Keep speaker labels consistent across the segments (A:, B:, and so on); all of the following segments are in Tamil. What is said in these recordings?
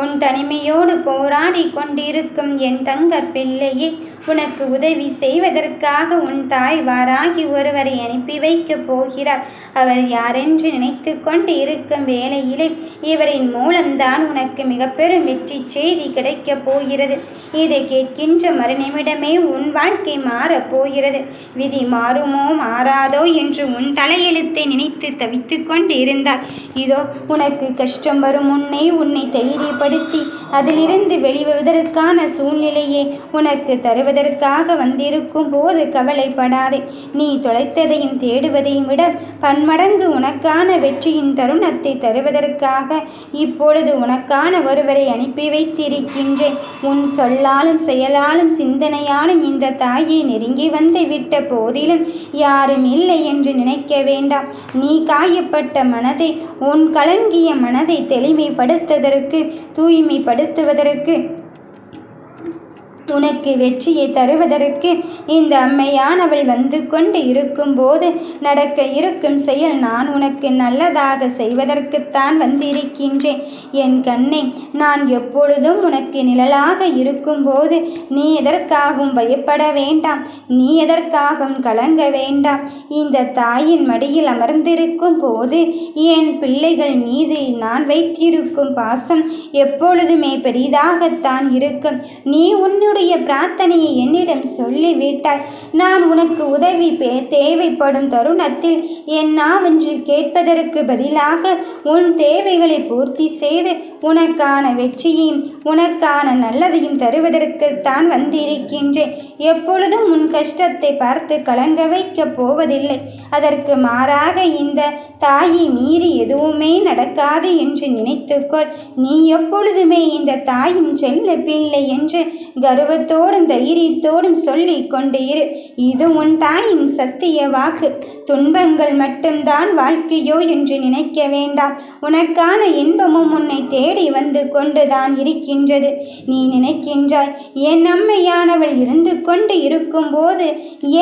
A: உன் தனிமையோடு போராடி கொண்டிருக்கும் என் தங்க பிள்ளையே உனக்கு உதவி செய்வதற்காக உன் தாய் வாராகி ஒருவரை அனுப்பி வைக்கப் போகிறார். அவர் யாரென்று நினைத்து கொண்டு இருக்கும் வேளையிலே இவரின் மூலம்தான் உனக்கு மிக பெரும் வெற்றி செய்தி கிடைக்கப் போகிறது. இதை கேட்கின்ற மறுநிமிடமே உன் வாழ்க்கை மாறப் போகிறது. விதி மாறுமோ மாறாதோ என்று உன் தலையெழுத்தை நினைத்து தவித்து கொண்டு இருந்தார் இதோ உனக்கு கஷ்டம் வரும் முன்னே உன்னை தைரியப்படுத்தி அதிலிருந்து வெளிவருவதற்கான சூழ்நிலையை உனக்கு தருவதற்காக வந்திருக்கும் போது கவலைப்படாதே. நீ தொலைத்ததையும் தேடுவதையும் விட பன்மடங்கு உனக்கான வெற்றியின் தருணத்தை தருவதற்காக இப்பொழுது உனக்கான ஒருவரை அனுப்பி வைத்திருக்கின்றேன். உன் சொல்லாலும் செயலாலும் சிந்தனையாலும் இந்த தாயை நெருங்கி வந்து விட்ட போதிலும் யாரும் இல்லை என்று நினைக்க வேண்டாம். நீ காயப்பட்ட மனதை உன் கலங்கிய மனதை தெளிமைப்படுத்துவதற்கு தூய்மைப்படுத்துவதற்கு உனக்கு வெற்றியை தருவதற்கு இந்த அம்மையானவள் வந்து கொண்டு இருக்கும்போது நடக்க இருக்கும் செயல் நான் உனக்கு நல்லதாக செய்வதற்குத்தான் வந்திருக்கின்றேன். என் கண்ணை நான் எப்பொழுதும் உனக்கு நிழலாக இருக்கும்போது நீ எதற்காகவும் பயப்பட வேண்டாம். நீ எதற்காகவும் கலங்க வேண்டாம். இந்த தாயின் மடியில் அமர்ந்திருக்கும் போது என் பிள்ளைகள் மீது நான் வைத்திருக்கும் பாசம் எப்பொழுதுமே பெரிதாகத்தான் இருக்கும். நீ உன்னுடைய உன்னுடைய பிரார்த்தனையை என்னிடம் சொல்லிவிட்டாய். நான் உனக்கு உதவி தேவைப்படும் தருணத்தில் என் நாவென்று கேட்பதற்கு பதிலாக உன் தேவைகளை பூர்த்தி செய்து உனக்கான வெற்றியையும் உனக்கான நல்லதையும் தருவதற்குத்தான் வந்திருக்கின்றேன். எப்பொழுதும் உன் கஷ்டத்தை பார்த்து கலங்க வைக்கப் போவதில்லை. அதற்கு மாறாக இந்த தாயை மீறி எதுவுமே நடக்காது என்று நினைத்துக்கொள். நீ எப்பொழுதுமே இந்த தாயின் செல்ல பிள்ளை என்று கரு கர்வத்தோடும் தைரியத்தோடும் சொல்லி கொண்டு இரு. இது உன் தாயின் சத்திய வாக்கு. துன்பங்கள் மட்டும்தான் வாழ்க்கையோ என்று நினைக்க வேண்டாம். உனக்கான இன்பமும் உன்னை தேடி வந்து கொண்டுதான் இருக்கின்றது. நீ நினைக்கின்றாய் என் அம்மையானவள் இருந்து கொண்டு இருக்கும்போது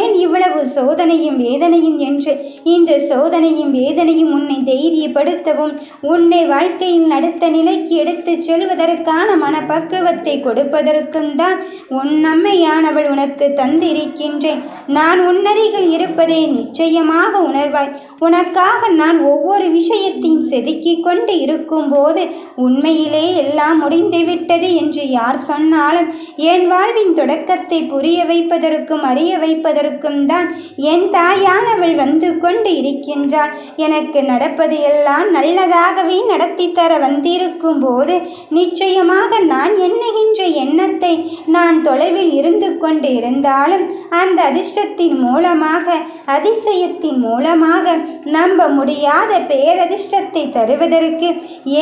A: ஏன் இவ்வளவு சோதனையும் வேதனையும் என்று? இந்த சோதனையும் வேதனையும் உன்னை தைரியப்படுத்தவும் உன்னை வாழ்க்கையின் அடுத்த நிலைக்கு எடுத்துச் செல்வதற்கான மனப்பக்குவத்தை கொடுப்பதற்கும் தான் உன் அம்மையானவள் உனக்கு தந்திருக்கின்றேன். நான் உன்னருகில் இருப்பதை நிச்சயமாக உணர்வாய். உனக்காக நான் ஒவ்வொரு விஷயத்தையும் செதுக்கிக் கொண்டு இருக்கும்போது உண்மையிலே எல்லாம் முடிந்துவிட்டது என்று யார் சொன்னாலும் என் வாழ்வின் தொடக்கத்தை புரிய வைப்பதற்கும் அறிய வைப்பதற்கும் தான் என் தாயானவள் வந்து கொண்டு இருக்கின்றான். எனக்கு நடப்பது எல்லாம் நல்லதாகவே நடத்தி தர வந்திருக்கும் போது நிச்சயமாக நான் எண்ணுகின்ற எண்ணத்தை நான் தொலைவில் இருந்து கொண்டு இருந்தாலும் அந்த அதிர்ஷ்டத்தின் மூலமாக அதிசயத்தின் மூலமாக நம்ப முடியாத பேரதிர்ஷ்டத்தை தருவதற்கு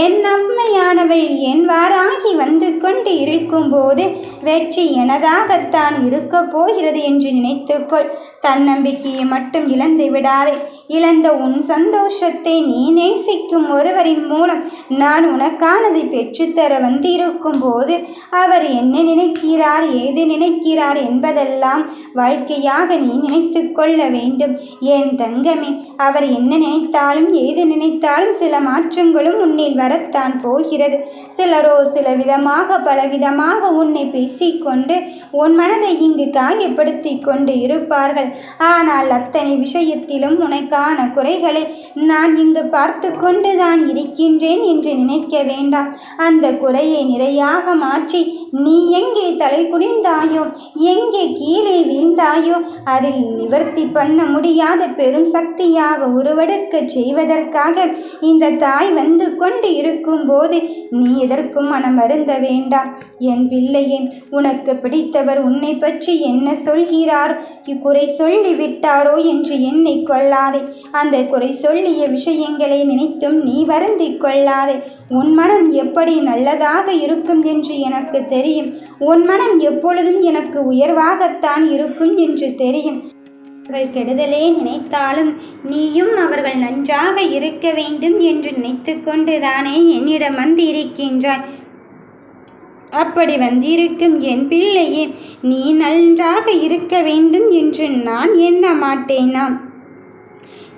A: என் அம்மையானவள் என் வாராகி வந்து கொண்டு இருக்கும்போது வெற்றி எனதாகத்தான் இருக்கப் போகிறது என்று நினைத்துக்கொள். தன்னம்பிக்கையை மட்டும் இழந்து விடாதே. இழந்த உன் சந்தோஷத்தை நீ நேசிக்கும் ஒருவரின் மூலம் நான் உனக்கானதை பெற்றுத்தர வந்திருக்கும் போது அவர் என்ன நினைக்கிறார் ஏது நினைக்கிறார் என்பதெல்லாம் வாழ்க்கையாக நீ நினைத்து கொள்ள வேண்டும். என் தங்கமே அவர் என்ன நினைத்தாலும் ஏது நினைத்தாலும் சில மாற்றங்களும் உன்னில் வரத்தான் போகிறது. சிலரோ சில விதமாக பலவிதமாக உன்னை பேசிக்கொண்டு உன் மனதை இங்கு காயப்படுத்தி கொண்டு இருப்பார்கள். ஆனால் அத்தனை விஷயத்திலும் உனக்கான குறைகளை நான் இங்கு பார்த்து கொண்டு தான் இருக்கின்றேன் என்று நினைக்க வேண்டாம். அந்த குறையை நிறையாக மாற்றி நீ எங்கே தலை குனிந்தாயோ எங்கே கீழே வீழ்ந்தாயோ அதில் நிவர்த்தி பண்ண முடியாத பெரும் சக்தியாக உருவெடுக்க செய்வதற்காக இந்த தாய் வந்து கொண்டு இருக்கும்போது நீ எதற்கும் மனம் வருந்த வேண்டாம். என் பிள்ளையே உனக்கு பிடித்தவர் உன்னை பற்றி என்ன சொல்கிறார்? குறை சொல்லி விட்டாரோ என்று எண்ணி கொள்ளாதே. அந்த குறை சொல்லிய விஷயங்களை நினைத்தும் நீ வருந்தி கொள்ளாதே. உன் மனம் எப்படி நல்லதாக இருக்கும் என்று எனக்கு தெரியும். உன் மனம் எப்பொழுதும் எனக்கு உயர்வாகத்தான் இருக்கும் என்று தெரியும். அவர்கள் கெடுதலே நினைத்தாலும் நீயும் அவர்கள் நன்றாக இருக்க வேண்டும் என்று நினைத்து கொண்டுதானே என்னிடம் வந்து இருக்கின்றாய் அப்படி வந்திருக்கும் என் பிள்ளையே நீ நன்றாக இருக்க வேண்டும் என்று நான் எண்ண மாட்டேனாம்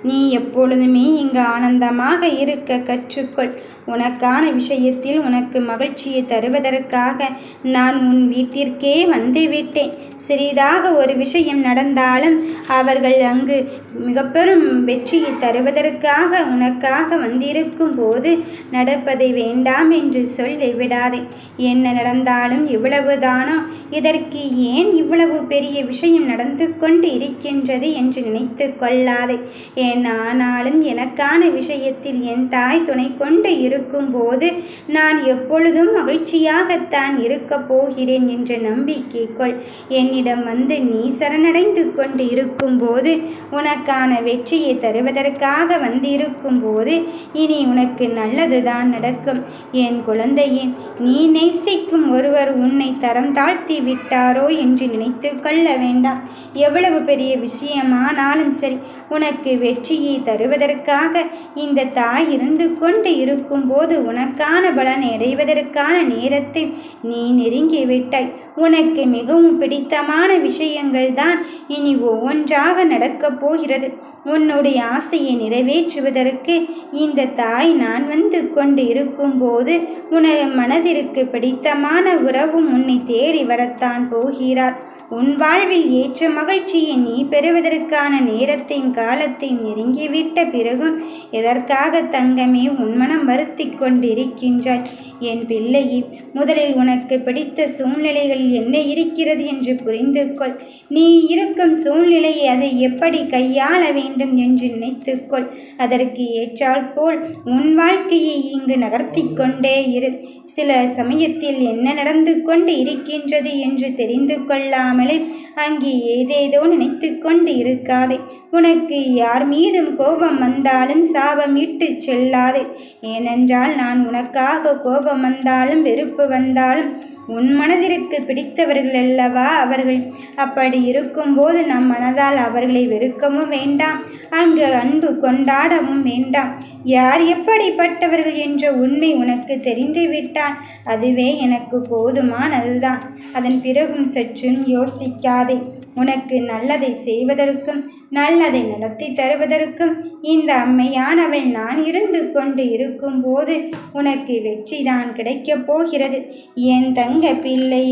A: நீ எப்பொழுதுமே இங்கு ஆனந்தமாக இருக்க கற்றுக்கொள். உனக்கான விஷயத்தில் உனக்கு மகிழ்ச்சியை தருவதற்காக நான் உன் வீட்டிற்கே வந்துவிட்டேன். சிறிதாக ஒரு விஷயம் நடந்தாலும் அவர்கள் அங்கு மிக பெரும் வெற்றியை தருவதற்காக உனக்காக வந்திருக்கும் போது நடப்பதை வேண்டாம் என்று சொல்லி விடாதே. என்ன நடந்தாலும் இவ்வளவுதானோ? இதற்கு ஏன் இவ்வளவு பெரிய விஷயம் நடந்து கொண்டு இருக்கின்றது என்று நினைத்து கொள்ளாதே. ஏன் ஆனாலும் எனக்கான விஷயத்தில் என் தாய் துணை கொண்டு இருக்கும்போது நான் எப்பொழுதும் மகிழ்ச்சியாகத்தான் இருக்கப் போகிறேன் என்ற நம்பிக்கை கொள் என்னிடம் வந்து நீ சரணடைந்து கொண்டு இருக்கும்போது உனக்கான வெற்றியை தருவதற்காக வந்திருக்கும் போது இனி உனக்கு நல்லதுதான் நடக்கும். என் குழந்தையே நீ நேசிக்கும் ஒருவர் உன்னை தரம் தாழ்த்தி விட்டாரோ என்று நினைத்து கொள்ள வேண்டாம். எவ்வளவு பெரிய விஷயமானாலும் சரி உனக்கு வெற்றியை தருவதற்காக இந்த தாய் இருந்து கொண்டு இருக்கும் போது உனக்கான பலன் அடைவதற்கான நேரத்தை நீ நெருங்கிவிட்டாய். உனக்கு மிகவும் பிடித்தமான விஷயங்கள் தான் இனி ஒவ்வொன்றாக நடக்கப் போகிறது. உன்னுடைய ஆசையை நிறைவேற்றுவதற்கு இந்த தாய் நான் வந்து கொண்டு இருக்கும்போது உனது மனதிற்கு பிடித்தமான உறவும் உன்னை தேடி வரத்தான் போகிறார் உன் வாழ்வில் ஏற்ற மகிழ்ச்சியை நீ பெறுவதற்கான நேரத்தையும் காலத்தையும் நெருங்கிவிட்ட பிறகும் எதற்காக தங்கமே உன் மனம் வருத்தி கொண்டிருக்கின்றாய். என் பிள்ளையே முதலில் உனக்கு பிடித்த சூழ்நிலைகள் என்ன இருக்கிறது என்று புரிந்து கொள். நீ இருக்கும் சூழ்நிலையை அதை எப்படி கையாள வேண்டும் என்று நினைத்துக்கொள் அதற்கு ஏற்றால் போல் உன் வாழ்க்கையை இங்கு நகர்த்தி கொண்டே இரு. சில சமயத்தில் என்ன நடந்து கொண்டு இருக்கின்றது என்று தெரிந்து கொள்ளாமலே அங்கே ஏதேதோ நினைத்து கொண்டு இருக்காதே. உனக்கு யார் மீதும் கோபம் வந்தாலும் சாபம் இட்டு செல்லாதே. ஏனென்றால் என்றால் நான் உனக்காக கோபம் வந்தாலும் வெறுப்பு வந்தாலும் உன் மனதிற்கு பிடித்தவர்கள் அல்லவா அவர்கள்? அப்படி இருக்கும்போது நம் மனதால் அவர்களை வெறுக்கவும் வேண்டாம் அங்கு அன்பு கொண்டாடவும் வேண்டாம். யார் எப்படிப்பட்டவர்கள் என்ற உண்மை உனக்கு தெரிந்துவிட்டால் அதுவே எனக்கு போதுமானதுதான். அதன் பிறகும் சற்றும் யோசிக்காதே. உனக்கு நல்லதை செய்வதற்கும் நல்லதை நடத்தி தருவதற்கும் இந்த அம்மையானவள் நான் இருந்து கொண்டு இருக்கும்போது உனக்கு வெற்றி தான் கிடைக்கப் போகிறது. என் தங்க பிள்ளை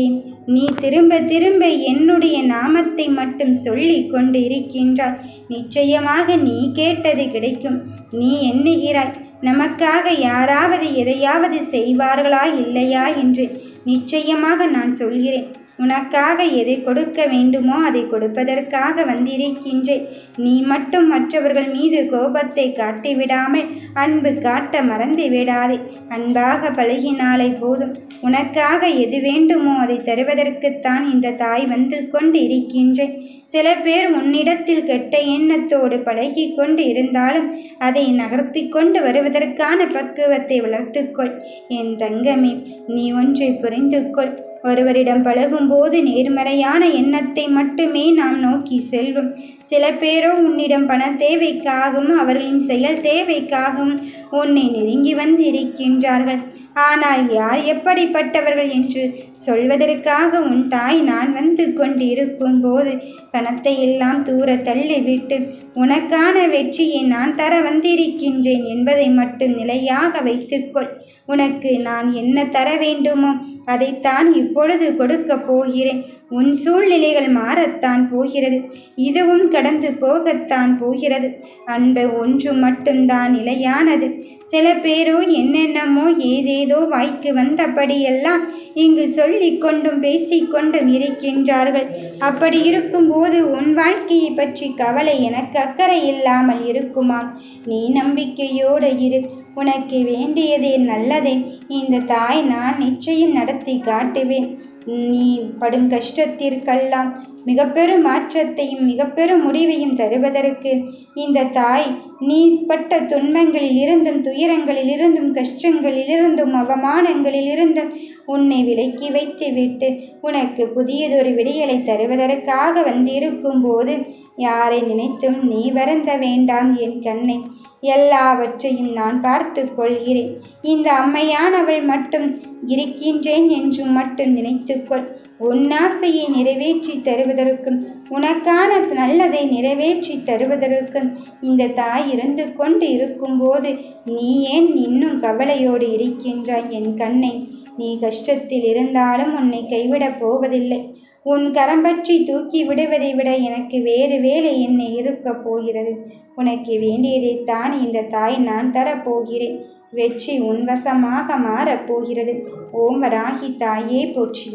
A: நீ திரும்ப திரும்ப என்னுடைய நாமத்தை மட்டும் சொல்லி கொண்டு இருக்கின்றாய் நிச்சயமாக நீ கேட்டது கிடைக்கும். நீ எண்ணுகிறாய் நமக்காக யாராவது எதையாவது செய்வார்களா இல்லையா? என்று நிச்சயமாக நான் சொல்கிறேன். உனக்காக எதை கொடுக்க வேண்டுமோ அதை கொடுப்பதற்காக வந்திருக்கின்றேன் நீ மட்டும் மற்றவர்கள் மீது கோபத்தை காட்டிவிடாமல் அன்பு காட்ட மறந்து விடாதே. அன்பாக பழகினாலே போதும். உனக்காக எது வேண்டுமோ அதை தருவதற்குத்தான் இந்த தாய் வந்து கொண்டு இருக்கின்றேன் சில பேர் உன்னிடத்தில் கெட்ட எண்ணத்தோடு பழகி கொண்டு இருந்தாலும் அதை நகர்த்தி கொண்டு வருவதற்கான பக்குவத்தை வளர்த்துக்கொள். என் தங்கமே நீ ஒன்றை புரிந்து கொள் ஒருவரிடம் பழகும்போது நேர்மறையான எண்ணத்தை மட்டுமே நாம் நோக்கி செல்வோம் சில பேரோ உன்னிடம் பண தேவைக்காகவும் அவர்களின் செயல் தேவைக்காகவும் உன்னை நெருங்கி வந்திருக்கின்றார்கள். ஆனால் யார் எப்படிப்பட்டவர்கள் என்று சொல்வதற்காக உன் தாய் நான் வந்து கொண்டிருக்கும் போது பணத்தை எல்லாம் தூர தள்ளிவிட்டு உனக்கான வெற்றியை நான் தர வந்திருக்கின்றேன் என்பதை மட்டும் நிலையாக வைத்துக்கொள். உனக்கு நான் என்ன தர வேண்டுமோ அதைத்தான் இப்பொழுது கொடுக்கப் போகிறேன். உன் சூழ்நிலைகள் மாறத்தான் போகிறது. இதுவும் கடந்து போகத்தான் போகிறது. அன்பு ஒன்று மட்டும்தான் நிலையானது. சில பேரோ என்னென்னமோ ஏதேதோ வாய்க்கு வந்தபடியெல்லாம் இங்கு சொல்லிக்கொண்டும் பேசிக்கொண்டும் இருக்கின்றார்கள். அப்படி இருக்கும்போது உன் வாழ்க்கையை பற்றி கவலை எனக்கு அக்கறை இல்லாமல் இருக்குமா நீ நம்பிக்கையோடு இரு. உனக்கு வேண்டியதே நல்லதே. இந்த தாய் நான் நிச்சயம் நடத்தி காட்டுவேன். நீ படும் கஷ்டத்திற்கெல்லாம் மிகப்பெரும் மாற்றத்தையும் மிகப்பெரும் முடிவையும் தருவதற்கு இந்த தாய் நீ பட்ட துன்பங்களில் இருந்தும் துயரங்களில் இருந்தும் கஷ்டங்களில் இருந்தும் அவமானங்களில் இருந்தும் உன்னை விலக்கி வைத்து விட்டு உனக்கு புதியதொரு விடியலை தருவதற்காக வந்திருக்கும் போது யாரை நினைத்தும் நீ வருந்த வேண்டாம் என் கண்ணை. எல்லாவற்றையும் நான் பார்த்து கொள்கிறேன். இந்த அம்மையானவள் மட்டும் இருக்கின்றேன் என்று மட்டும் நினைத்துக்கொள் உன் ஆசையை நிறைவேற்றி தருவதற்கும் உனக்கான நல்லதை நிறைவேற்றி தருவதற்கும் இந்த தாய் இருந்து கொண்டு இருக்கும்போது நீ ஏன் இன்னும் கவலையோடு இருக்கின்றாய் என் கண்ணை? நீ கஷ்டத்தில் இருந்தாலும் உன்னை கைவிடப் போவதில்லை. உன் கரம் பற்றி தூக்கி விடுவதை விட எனக்கு வேறு வேலை என்ன இருக்கப் போகிறது? உனக்கு வேண்டியதைத்தான் இந்த தாய் நான் தரப்போகிறேன் வெற்றி உன்வசமாக மாறப்போகிறது ஓம் ராகி தாயே போற்றி.